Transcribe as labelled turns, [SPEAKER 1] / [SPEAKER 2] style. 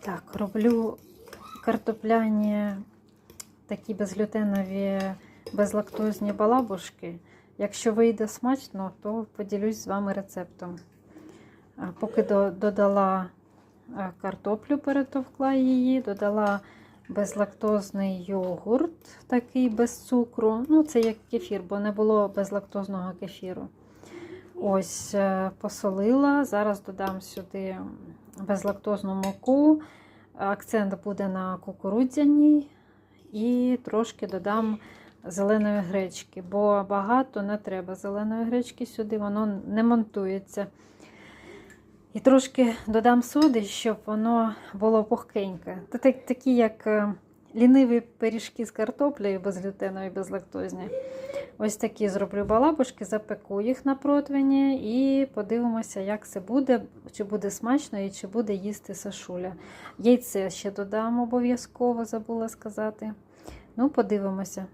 [SPEAKER 1] Так, роблю картопляні такі безглютенові, безлактозні балабушки. Якщо вийде смачно, то поділюсь з вами рецептом. Поки до- додала е, картоплю, перетовкла її, додала безлактозний йогурт, такий без цукру. Ну, це як кефір, бо не було безлактозного кефіру. Ось, е, посолила. Зараз додам сюди безлактозну муку. Акцент буде на кукурудзяній. І трошки додам зеленої гречки, бо багато не треба зеленої гречки сюди, воно не монтується. І трошки додам соди, щоб воно було пухкеньке. Такі, як е, ліниві пиріжки з картоплею безглютенові, безлактозні. Ось такі зроблю балабушки, запеку їх на противні і подивимося, як це буде, чи буде смачно і чи буде їсти Сашуля. Яйце ще додам обов'язково, забула сказати. Ну, подивимося.